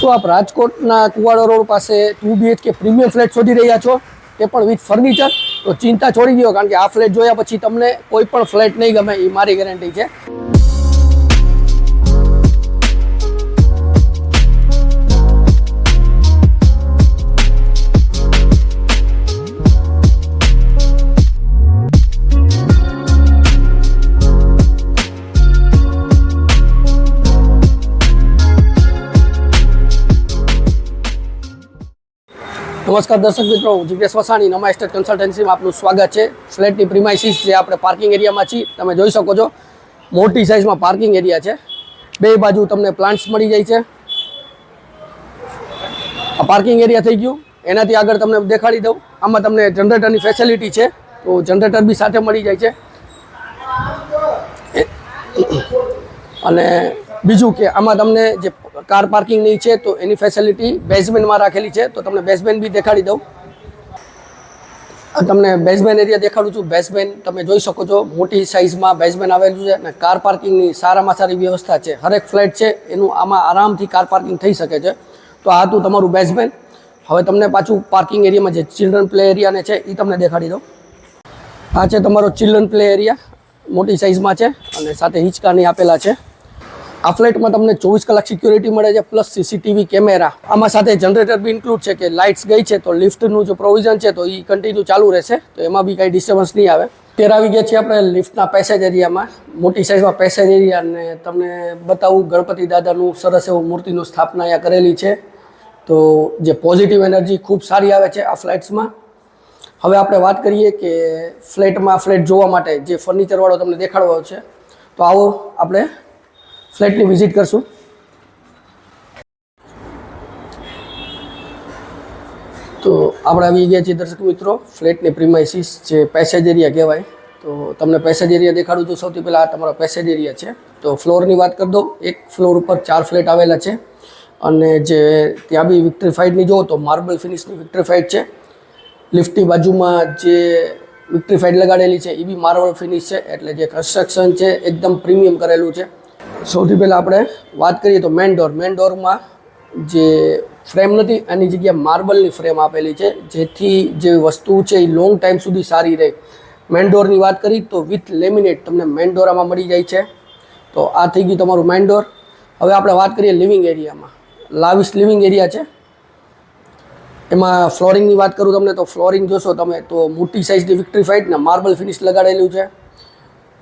શું આપ રાજકોટના કુવાડો રોડ પાસે ટુ બીએચકે પ્રીમિયમ ફ્લેટ શોધી રહ્યા છો? તે પણ વિથ ફર્નિચર તો ચિંતા છોડી દો કારણ કે આ ફ્લેટ જોયા પછી તમને કોઈ પણ ફ્લેટ નહીં ગમે, એ મારી ગેરંટી છે. નમસ્કાર દર્શક મિત્રો હું જીગ્નેશ વસાણી, નમા એસ્ટેટ કન્સલ્ટન્સીમાં આપનું સ્વાગત છે. ફ્લેટની પ્રિમાઇસીસ જે આપણે પાર્કિંગ એરિયામાં છીએ, તમે જોઈ શકો છો. મોટી સાઇઝમાં પાર્કિંગ એરિયા છે. બે બાજુ તમને પ્લાન્ટ્સ મળી જાય છે. આ પાર્કિંગ એરિયા થઈ ગયું. એનાથી આગળ તમને દેખાડી દઉં. આમાં તમને જનરેટરની ફેસિલિટી છે, તો જનરેટર બી સાથે મળી જાય છે. અને બીજું કે આમાં તમને જે કાર પાર્કિંગની છે તો એની ફેસિલિટી બેઝમેન્ટમાં રાખેલી છે, તો તમને બેઝમેન્ટ બી દેખાડી દઉં. તમને બેઝમેન એરિયા દેખાડું છું. બેઝમેન તમે જોઈ શકો છો, મોટી સાઇઝમાં બેઝમેન આવેલું છે અને કાર પાર્કિંગની સારામાં સારી વ્યવસ્થા છે. હરેક ફ્લેટ છે, એનું આમાં આરામથી કાર પાર્કિંગ થઈ શકે છે. તો આ હતું તમારું બેઝમેન હવે તમને પાછું પાર્કિંગ એરિયામાં જે ચિલ્ડ્રન પ્લે એરિયાને છે એ તમને દેખાડી દઉં. આ છે તમારો ચિલ્ડ્રન પ્લે એરિયા મોટી સાઇઝમાં છે અને સાથે હિંચકાની આપેલા છે. આ ફ્લેટમાં તમને ચોવીસ કલાક સિક્યુરિટી મળે છે પ્લસ સીસીટીવી કેમેરા. આમાં સાથે જનરેટર બી ઇન્ક્લુડ છે કે લાઇટ્સ ગઈ છે તો લિફ્ટનું જે પ્રોવિઝન છે તો એ કન્ટિન્યુ ચાલુ રહેશે. તો એમાં બી કાંઈ ડિસ્ટર્બન્સ નહીં આવે. અત્યારે આવી ગયા છીએ આપણે લિફ્ટના પેસેજ એરિયામાં મોટી સાઇઝમાં પેસેજ એરિયા અને તમને બતાવું ગણપતિ દાદાનું સરસ એવું મૂર્તિનું સ્થાપના અહીંયા કરેલી છે. તો જે પોઝિટિવ એનર્જી ખૂબ સારી આવે છે આ ફ્લેટ્સમાં હવે આપણે વાત કરીએ કે ફ્લેટમાં ફ્લેટ જોવા માટે જે ફર્નિચરવાળો તમને દેખાડવાનો છે, તો આવો આપણે ફ્લેટની વિઝિટ કરશું. તો આપણે આવી ગયા છીએ દર્શક મિત્રો, ફ્લેટની પ્રિમાઇસીસ જે પેસેજ એરિયા કહેવાય. તો તમને પેસેજ એરિયા દેખાડું છું. સૌથી પહેલાં આ તમારો પેસેજ એરિયા છે. તો ફ્લોરની વાત કરી દઉં. એક ફ્લોર ઉપર ચાર ફ્લેટ આવેલા છે. અને જે ત્યાં બી વિક્ટ્રીફાઈડની જુઓ તો માર્બલ ફિનિશની વિક્ટ્રીફાઈડ છે. લિફ્ટની બાજુમાં જે વિક્ટ્રીફાઈડ લગાડેલી છે, એ બી માર્બલ ફિનિશ છે. એટલે જે કન્સ્ટ્રક્શન છે, એકદમ પ્રીમિયમ કરેલું છે. સૌથી પહેલાં આપણે વાત કરીએ તો મેન ડોર મેન ડોરમાં જે ફ્રેમ નથી, એની જગ્યાએ માર્બલની ફ્રેમ આપેલી છે, જેથી જે વસ્તુ છે એ લોંગ ટાઈમ સુધી સારી રહે. મેન ડોરની વાત કરી તો વિથ લેમિનેટ તમને મેન ડોરમાં મળી જાય છે. તો આ થઈ ગયું તમારું મેન ડોર હવે આપણે વાત કરીએ લિવિંગ એરિયામાં લાવિશ લિવિંગ એરિયા છે. એમાં ફ્લોરિંગની વાત કરું તમને તો ફ્લોરિંગ જોશો તમે તો મોટી સાઇઝની વિક્ટ્રીફાઈડ ને માર્બલ ફિનિશ લગાડેલું છે.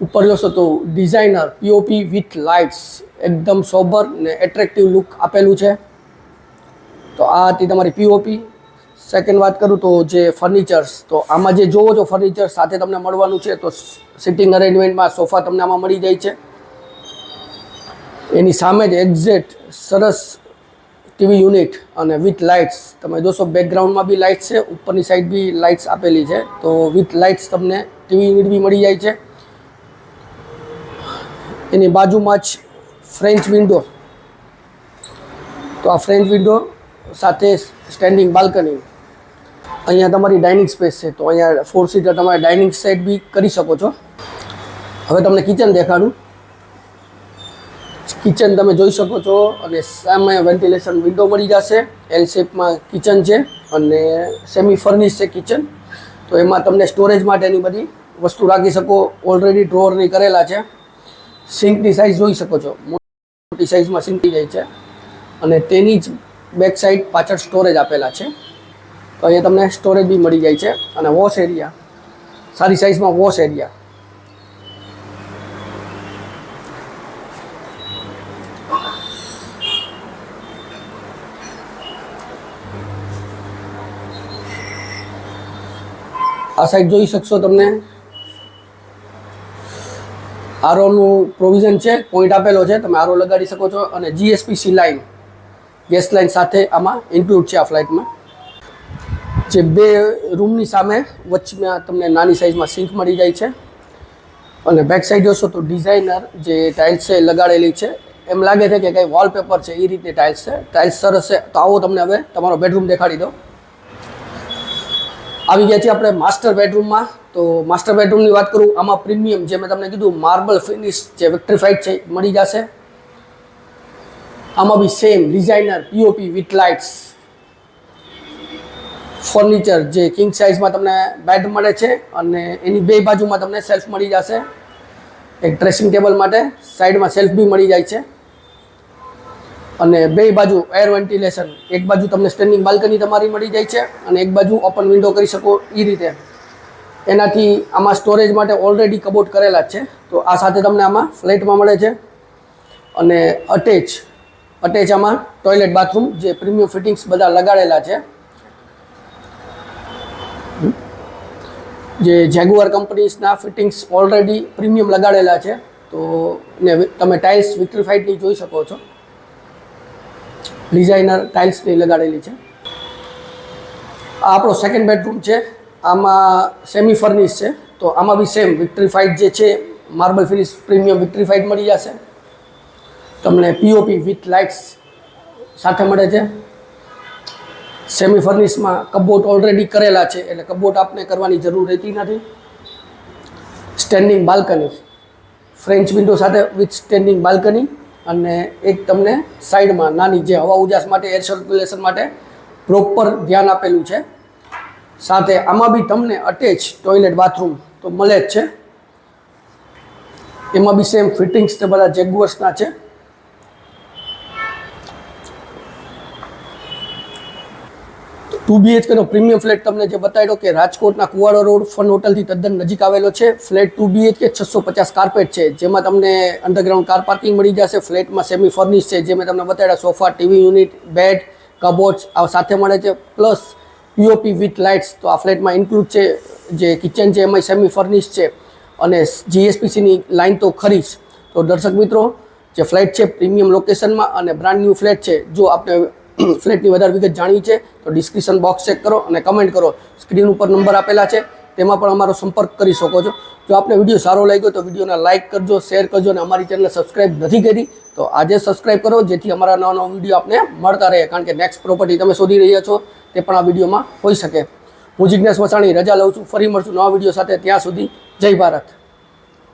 ઉપર જોશો તો ડિઝાઇનર પીઓપી વિથ લાઇટ્સ એકદમ સોબર ને એટ્રેક્ટિવ લુક આપેલું છે. તો આ હતી તમારી પીઓપી સેકન્ડ વાત કરું તો જે ફર્નિચર્સ તો આમાં જે જોવો છો ફર્નિચર સાથે તમને મળવાનું છે, તો સિટિંગ અરેન્જમેન્ટમાં સોફા તમને આમાં મળી જાય છે. એની સામે જ એક્ઝેક્ટ સરસ ટીવી યુનિટ અને વિથ લાઇટ્સ તમે જોશો બેકગ્રાઉન્ડમાં બી લાઇટ્સ છે, ઉપરની સાઈડ બી લાઇટ્સ આપેલી છે, તો વિથ લાઇટ્સ તમને ટીવી યુનિટ બી મળી જાય છે. એની બાજુમાં જ ફ્રેન્ચ વિન્ડો તો આ ફ્રેન્ચ વિન્ડો સાથે સ્ટેન્ડિંગ બાલ્કની અહીંયા તમારી ડાઇનિંગ સ્પેસ છે, તો અહીંયા ફોર સીટર તમારે ડાઇનિંગ સેટ બી કરી શકો છો. હવે તમને કિચન દેખાડું. કિચન તમે જોઈ શકો છો અને સામે વેન્ટિલેશન વિન્ડો મળી જશે. એલ શેપમાં કિચન છે અને સેમી ફર્નિશ છે કિચન તો એમાં તમને સ્ટોરેજ માટેની બધી વસ્તુ રાખી શકો. ઓલરેડી ડ્રોવરની કરેલા છે. સિંકની સાઇઝ જોઈ શકો છો. મોટી સાઇઝમાં સિંક થઈ જાય છે. અને તેની જ બેક સાઈડ પાછળ સ્ટોરેજ આપેલા છે. તો અહીંયા તમને સ્ટોરેજ બી મળી જાય છે. અને વોશ એરિયા સારી સાઇઝમાં વોશ એરિયા આ સાઈડ જોઈ શકશો તમને. આરોનું પ્રોવિઝન છે પોઈન્ટ આપેલો છે, તમે આરો લગાડી શકો છો અને જીએસપીસી લાઇન ગેસ લાઇન સાથે આમાં ઇન્ક્લુડ છે આ ફ્લાઇટમાં જે બે રૂમની સામે વચમાં તમને નાની સાઇઝમાં સિંક મળી જાય છે. અને બેક સાઈડ જોશો તો ડિઝાઇનર જે ટાઇલ્સ છે લગાડેલી છે. એમ લાગે છે કે કંઈ વોલપેપર છે, એ રીતની ટાઇલ્સ છે. ટાઇલ્સ સરસ છે. તો આવો તમને હવે તમારો બેડરૂમ દેખાડી દો આવી ગયા છીએ આપણે માસ્ટર બેડરૂમમાં તો માસ્ટર બેડરૂમની વાત કરું, આમાં પ્રીમિયમ જે મેં તમને કીધું માર્બલ ફિનિશ જે વિક્ટ્રીફાઈડ છે, મળી જશે. આમાં બી same designer POP with lights furniture જે કિંગ સાઇઝમાં તમને બેડ મળે છે અને એની બે બાજુમાં તમને સેલ્ફ મળી જશે. એક ડ્રેસિંગ ટેબલ માટે સાઈડમાં સેલ્ફ બી મળી જાય છે. અને બે બાજુ એર વેન્ટિલેશન એક બાજુ તમને સ્ટેન્ડિંગ બાલ્કની તમારી મળી જાય છે અને એક બાજુ ઓપન વિન્ડો કરી શકો એ રીતે. એનાથી આમાં સ્ટોરેજ માટે ઓલરેડી કબોટ કરેલા છે. તો આ સાથે તમને આમાં ફ્લેટમાં મળે છે. અને અટેચ અટેચ આમાં ટોયલેટ બાથરૂમ જે પ્રીમિયમ ફિટિંગ્સ બધા લગાડેલા છે. જે જેગુઆર કંપનીઝના ફિટિંગ્સ ઓલરેડી પ્રીમિયમ લગાડેલા છે. તો ને તમે ટાઇલ્સ વિક્ટ્રીફાઈડની જોઈ શકો છો. ડિઝાઇનર ટાઇલ્સની લગાડેલી છે. આ આપણો સેકન્ડ બેડરૂમ છે. આમાં સેમી ફર્નિશ છે. તો આમાં બી સેમ વિક્ટ્રીફાઈડ જે છે માર્બલ ફિનિશ પ્રીમિયમ વિક્ટ્રીફાઈડ મળી જશે. તમને પીઓપી વિથ લાઇટ્સ સાથે મળે છે. સેમી ફર્નિશમાં કબોટ ઓલરેડી કરેલા છે, એટલે કબોટ આપને કરવાની જરૂર રહેતી નથી. સ્ટેન્ડિંગ બાલ્કની ફ્રેન્ચ વિન્ડો સાથે વિથ સ્ટેન્ડિંગ બાલ્કની અને એક તમને સાઈડમાં નાની જે હવા ઉજાસ માટે એર સર્ક્યુલેશન માટે પ્રોપર ધ્યાન આપેલું છે. સાથે આમાં બી તમને અટેચ ટોયલેટ બાથરૂમ તો મળે જ છે. એમાં બી સેમ ફિટિંગ્સ તે બધા જેગુઅર્સના છે. ટુ બીએચકેનો પ્રીમિયમ ફ્લેટ તમને જે બતાવ્યો કે રાજકોટના કુવાડો રોડ ફન હોટલથી તદ્દન નજીક આવેલો છે. ફ્લેટ ટુ બીએચકે છસો પચાસ કાર્પેટ છે, જેમાં તમને અંડરગ્રાઉન્ડ કાર પાર્કિંગ મળી જશે. ફ્લેટમાં સેમી ફર્નિશ છે, જે મેં તમને બતાવ્યા, sofa, TV unit, bed cupboards આ સાથે મળે છે. પ્લસ પીઓપી વિથ લાઇટ્સ તો આ ફ્લેટમાં ઇન્ક્લુડ છે જે કિચન છે એમાં સેમી ફર્નિશ છે. અને જીએસપીસીની લાઇન તો ખરી જ. તો દર્શક મિત્રો, જે ફ્લેટ છે પ્રીમિયમ લોકેશનમાં અને બ્રાન્ડ ન્યૂ ફ્લેટ છે, જો આપણે ફ્લેટની વધારે વિગત જાણવી છે, તો ડિસ્ક્રિપ્શન બોક્સ ચેક કરો અને કમેન્ટ કરો. સ્ક્રીન ઉપર નંબર આપેલા છે, તેમાં પણ અમારો સંપર્ક કરી શકો છો. જો આપને વીડિયો સારો લાગ્યો તો વિડીયોને લાઇક કરજો, શેર કરજો અને અમારી ચેનલ સબસ્ક્રાઇબ નથી કરી, તો આજે સબસ્ક્રાઇબ કરો, જેથી અમારા નવા નવા વીડિયો આપને મળતા રહે, કારણ કે નેક્સ્ટ પ્રોપર્ટી તમે શોધી રહ્યા છો, તે પણ આ વિડીયોમાં હોઈ શકે. હું જિજ્ઞાસ વસાણી, રજા લઉં છું, ફરી મળશું નવા વીડિયો સાથે, ત્યાં સુધી જય ભારત.